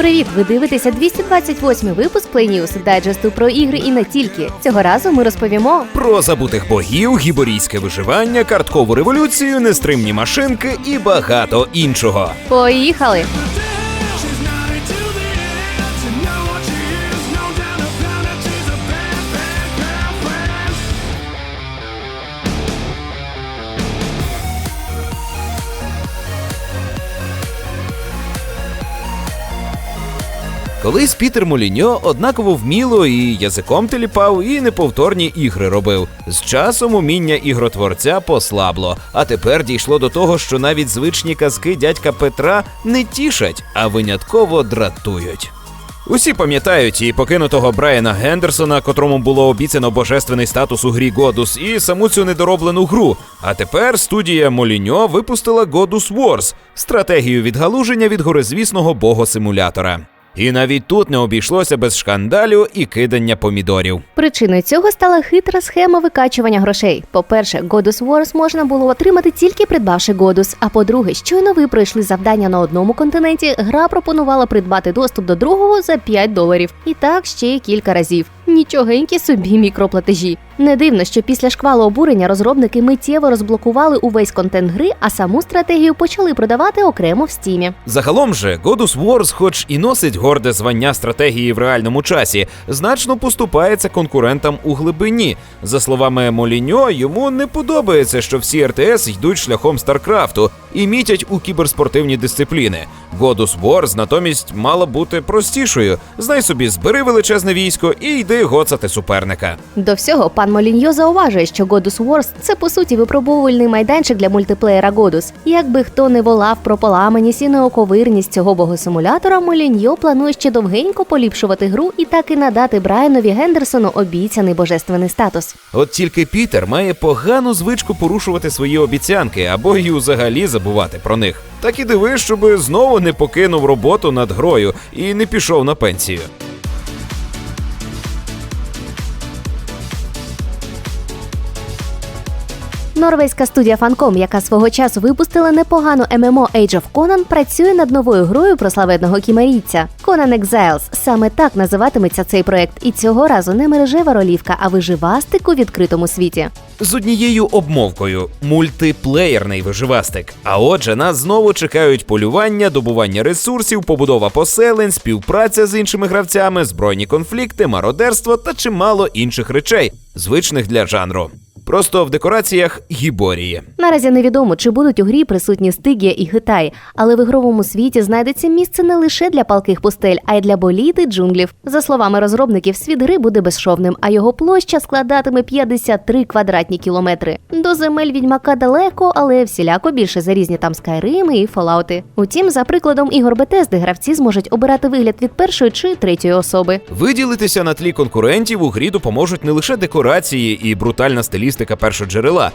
Привіт! Ви дивитеся 228 випуск Play дайджесту про ігри і не тільки. Цього разу ми розповімо Про забутих богів, гіборійське виживання, карткову революцію, нестримні машинки і багато іншого. Поїхали! Колись Пітер Моліньо однаково вміло і язиком теліпав, і неповторні ігри робив. З часом уміння ігротворця послабло, а тепер дійшло до того, що навіть звичні казки дядька Петра не тішать, а винятково дратують. Усі пам'ятають і покинутого Брайана Гендерсона, котрому було обіцяно божественний статус у грі Годус, і саму цю недороблену гру. А тепер студія Моліньо випустила Godus Wars – стратегію відгалуження від горизвісного богосимулятора. І навіть тут не обійшлося без шкандалю і кидання помідорів. Причиною цього стала хитра схема викачування грошей. По-перше, Godus Wars можна було отримати тільки придбавши Godus. А по-друге, щойно ви пройшли завдання на одному континенті, гра пропонувала придбати доступ до другого за 5 доларів. І так ще кілька разів. Нічогенькі собі мікроплатежі. Не дивно, що після шквалу обурення розробники миттєво розблокували увесь контент гри, а саму стратегію почали продавати окремо в стімі. Загалом же Godus Wars, хоч і носить горде звання стратегії в реальному часі, значно поступається конкурентам у глибині. За словами Моліньо, йому не подобається, що всі РТС йдуть шляхом Старкрафту і мітять у кіберспортивні дисципліни. Godus Wars натомість мала бути простішою. Знай собі, збери величезне військо і йди гоцати суперника. До всього пан Моліньо зауважує, що Godus Wars – це по суті випробовувальний майданчик для мультиплеєра Godus. Якби хто не волав про поламаність і неоковирність цього богосимулятора, Моліньо планує ще довгенько поліпшувати гру і так і надати Брайанові Гендерсону обіцяний божественний статус. От тільки Пітер має погану звичку порушувати свої обіцянки або й взагалі забувати про них. Так і диви, щоби знову не покинув роботу над грою і не пішов на пенсію. Норвезька студія Funcom, яка свого часу випустила непогану ММО Age of Conan, працює над новою грою про славетного кімерійця Conan Exiles. Саме так називатиметься цей проект, і цього разу не мережева ролівка, а виживастик у відкритому світі. З однією обмовкою мультиплеєрний виживастик. А отже, нас знову чекають полювання, добування ресурсів, побудова поселень, співпраця з іншими гравцями, збройні конфлікти, мародерство та чимало інших речей, звичних для жанру. Просто в декораціях гіборії. Наразі невідомо, чи будуть у грі присутні Стигія і Гитай, але в ігровому світі знайдеться місце не лише для палких пустель, а й для боліт і джунглів. За словами розробників, світ гри буде безшовним, а його площа складатиме 53 квадратні кілометри. До земель відьмака далеко, але всіляко більше за різні там скайрими і фолаути. Утім, за прикладом ігор Бетезди, гравці зможуть обирати вигляд від першої чи третьої особи. Виділитися на тлі конкурентів у грі допоможуть не лише декорації і брутальна стилістика першоджерела.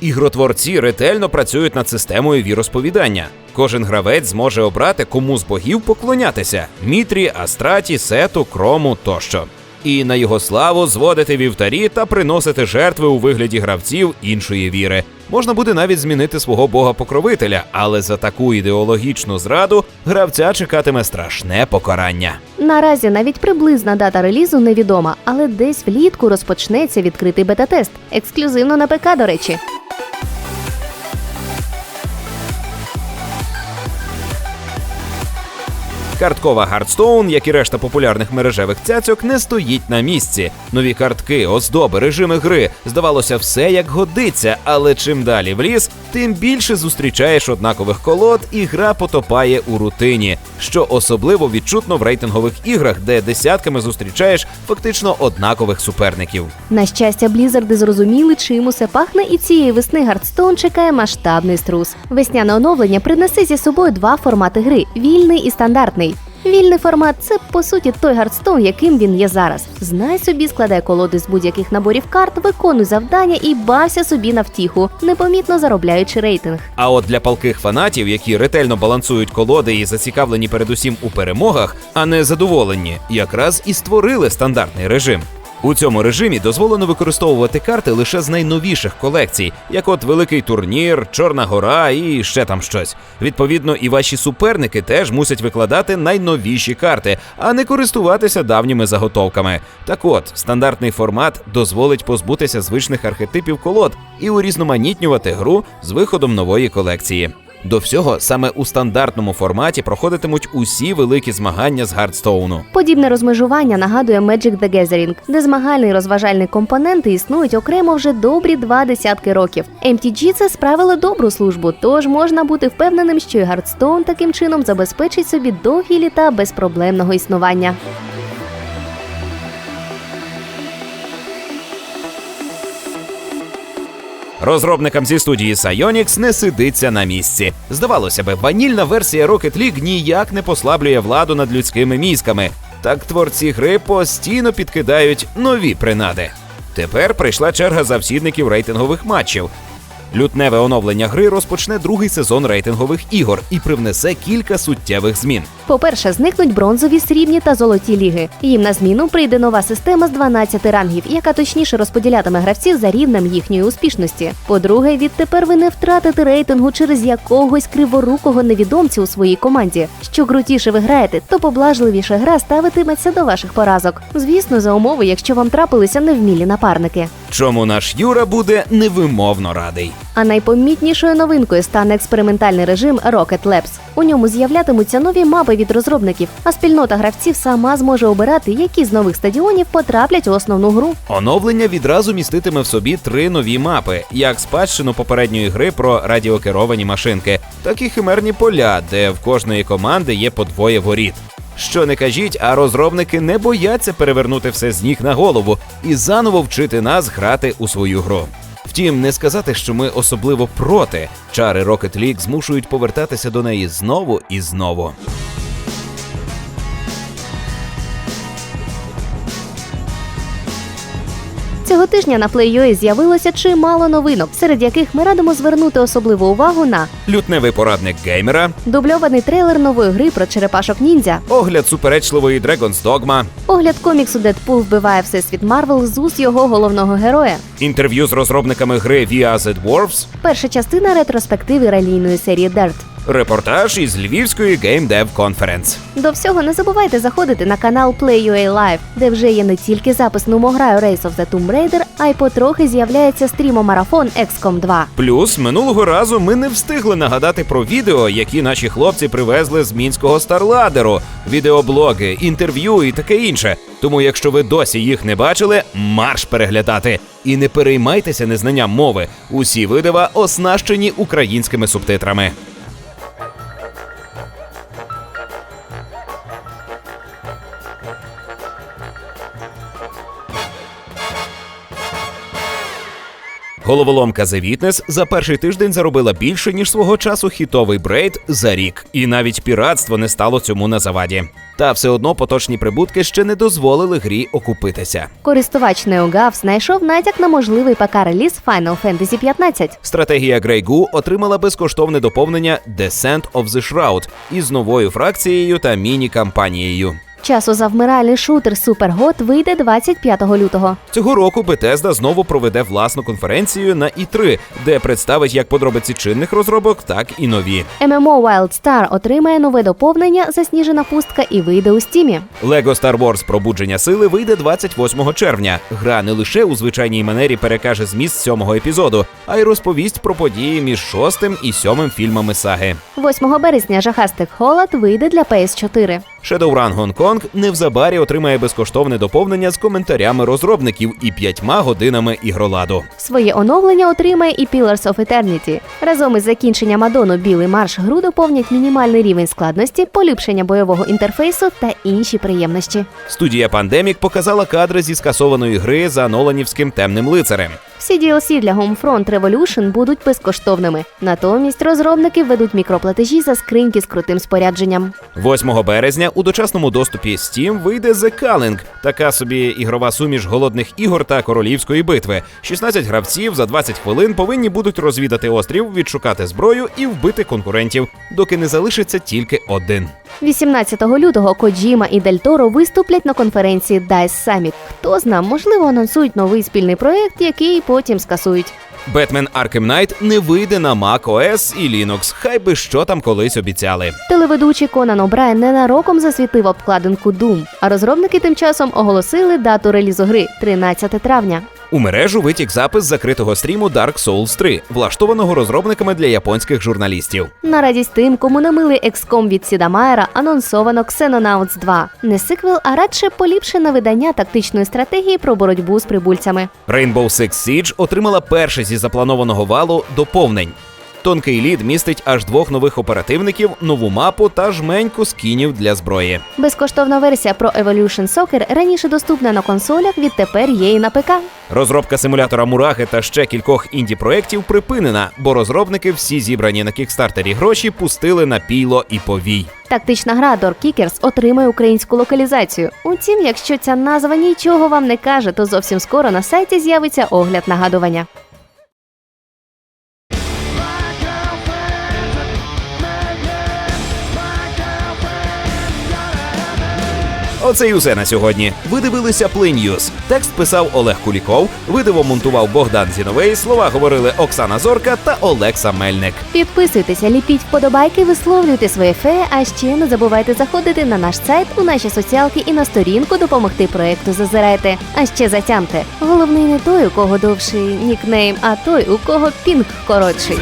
Ігротворці ретельно працюють над системою віросповідання. Кожен гравець зможе обрати, кому з богів поклонятися: Мітрі, Астраті, Сету, Крому тощо. І на його славу зводити вівтарі та приносити жертви у вигляді гравців іншої віри. Можна буде навіть змінити свого бога-покровителя, але за таку ідеологічну зраду гравця чекатиме страшне покарання. Наразі навіть приблизна дата релізу невідома, але десь влітку розпочнеться відкритий бета-тест. Ексклюзивно на ПК, до речі. Карткова Hearthstone, як і решта популярних мережевих цяцьок, не стоїть на місці. Нові картки, оздоби, режими гри. Здавалося, все як годиться, але чим далі в ліс, тим більше зустрічаєш однакових колод, і гра потопає у рутині, що особливо відчутно в рейтингових іграх, де десятками зустрічаєш фактично однакових суперників. На щастя, Блізарди зрозуміли, чим усе пахне, і цієї весни Гардстоун чекає масштабний струс. Весняне оновлення принесе зі собою два формати гри: вільний і стандартний. Вільний формат це по суті той Гардстоун, яким він є зараз. Знай собі, складай колоди з будь-яких наборів карт, виконуй завдання і бався собі на втіху, непомітно заробляючи рейтинг. А от для палких фанатів, які ретельно балансують колоди і зацікавлені передусім у перемогах, а не задоволені, якраз і створили стандартний режим. У цьому режимі дозволено використовувати карти лише з найновіших колекцій, як от Великий турнір, Чорна гора і ще там щось. Відповідно, і ваші суперники теж мусять викладати найновіші карти, а не користуватися давніми заготовками. Так от, стандартний формат дозволить позбутися звичних архетипів колод і урізноманітнювати гру з виходом нової колекції. До всього саме у стандартному форматі проходитимуть усі великі змагання з Гардстоуну. Подібне розмежування нагадує Magic the Gathering, де змагальний розважальний компоненти існують окремо вже добрі два десятки років. MTG це справили добру службу, тож можна бути впевненим, що і Hearthstone таким чином забезпечить собі довгі літа безпроблемного існування. Розробникам зі студії Psyonix не сидиться на місці. Здавалося би, ванільна версія Rocket League ніяк не послаблює владу над людськими мізками. Так творці гри постійно підкидають нові принади. Тепер прийшла черга завсідників рейтингових матчів. Лютневе оновлення гри розпочне другий сезон рейтингових ігор і привнесе кілька суттєвих змін. По-перше, зникнуть бронзові, срібні та золоті ліги. Їм на зміну прийде нова система з 12 рангів, яка точніше розподілятиме гравців за рівнем їхньої успішності. По-друге, відтепер ви не втратите рейтингу через якогось криворукого невідомця у своїй команді. Що крутіше ви граєте, то поблажливіше гра ставитиметься до ваших поразок. Звісно, за умови, якщо вам трапилися невмілі напарники. Чому наш Юра буде невимовно радий. А найпомітнішою новинкою стане експериментальний режим Rocket Labs. У ньому з'являтимуться нові мапи від розробників, а спільнота гравців сама зможе обирати, які з нових стадіонів потраплять у основну гру. Оновлення відразу міститиме в собі три нові мапи, як спадщину попередньої гри про радіокеровані машинки, так і химерні поля, де в кожної команди є по двоє воріт. Що не кажіть, а розробники не бояться перевернути все з ніг на голову і заново вчити нас грати у свою гру. Втім, не сказати, що ми особливо проти. Чари Rocket League змушують повертатися до неї знову і знову. Цього тижня на Play.ua з'явилося чимало новинок, серед яких ми радимо звернути особливу увагу на Лютневий порадник геймера, дубльований трейлер нової гри про черепашок ніндзя, огляд суперечливої Dragon's Dogma, огляд коміксу Дедпул вбиває всесвіт Марвел з уст його головного героя. інтерв'ю з розробниками гри Via the Dwarfs, Перша частина ретроспективи ралійної серії Dirt. Репортаж із Львівської Game Dev Conference. До всього не забувайте заходити на канал Play.ua Live, де вже є не тільки запис нумограю Race of the Tomb Raider, а й потрохи з'являється стрімомарафон XCOM 2. Плюс минулого разу ми не встигли нагадати про відео, які наші хлопці привезли з мінського старладеру, відеоблоги, інтерв'ю і таке інше. Тому, якщо ви досі їх не бачили, марш переглядати. І не переймайтеся незнанням мови. Усі видива оснащені українськими субтитрами. Головоломка The Witness за перший тиждень заробила більше, ніж свого часу хітовий брейд за рік, і навіть піратство не стало цьому на заваді. Та все одно поточні прибутки ще не дозволили грі окупитися. Користувач NeoGAF знайшов натяк на можливий ПК-реліз Final Fantasy 15. Стратегія Goo отримала безкоштовне доповнення Descent of the Shroud із новою фракцією та міні-кампанією. Часу завмиральний шутер SuperGOT вийде 25 лютого. Цього року Bethesda знову проведе власну конференцію на E3, де представить як подробиці чинних розробок, так і нові. MMO Wild Star отримає нове доповнення Засніжена пустка і вийде у стімі. Lego Star Wars Пробудження сили вийде 28 червня. Гра не лише у звичайній манері перекаже зміст сьомого епізоду, а й розповість про події між шостим і сьомим фільмами саги. 8 березня жахастик Холод вийде для PS4. Shadowrun Гонконг незабарі отримає безкоштовне доповнення з коментарями розробників і п'ятьма годинами ігроладу. Своє оновлення отримає і Pillars of Eternity. Разом із закінченням адону Білий марш гру доповнять мінімальний рівень складності, поліпшення бойового інтерфейсу та інші приємності. Студія Pandemic показала кадри зі скасованої гри за Ноланівським темним лицарем. Всі DLC для Homefront Revolution будуть безкоштовними. Натомість розробники введуть мікроплатежі за скриньки з крутим спорядженням. 8 березня у дочасному доступі Steam вийде The Calling, така собі ігрова суміш голодних ігор та королівської битви. 16 гравців за 20 хвилин повинні будуть розвідати острів, відшукати зброю і вбити конкурентів, доки не залишиться тільки один. 18 лютого Коджіма і Дель Торо виступлять на конференції DICE Summit. Хто зна, можливо, анонсують новий спільний проект, який потім скасують. Бетмен Arkham Knight не вийде на Mac OS і Linux, хай би що там колись обіцяли. Телеведучий Конан О'Брайен ненароком засвітив обкладинку Doom, а розробники тим часом оголосили дату релізу гри 13 травня. У мережу витік запис закритого стріму Dark Souls 3, влаштованого розробниками для японських журналістів. На радість тим, кому намили екском від Сіда Майера, анонсовано Xenonauts 2. Не сиквел, а радше поліпшене видання тактичної стратегії про боротьбу з прибульцями. Rainbow Six Siege отримала перше зі запланованого валу доповнень. Тонкий лід містить аж двох нових оперативників, нову мапу та жменьку скінів для зброї. Безкоштовна версія про Evolution Soccer раніше доступна на консолях, відтепер є і на ПК. Розробка симулятора Мурахи та ще кількох інді-проєктів припинена, бо розробники всі зібрані на кікстартері гроші пустили на піло і повій. Тактична гра Door Kickers отримає українську локалізацію. Утім, якщо ця назва нічого вам не каже, то зовсім скоро на сайті з'явиться огляд нагадування. Оце й усе на сьогодні. Ви дивилися News. Текст писав Олег Куліков, видиво монтував Богдан Зіновей, слова говорили Оксана Зорка та Олекса Мельник. Підписуйтеся, ліпіть вподобайки, висловлюйте своє фе, а ще не забувайте заходити на наш сайт, у наші соціалки і на сторінку допомогти проекту зазирайте. А ще затямте. Головний не той, у кого довший нікнейм, а той, у кого пінг коротший.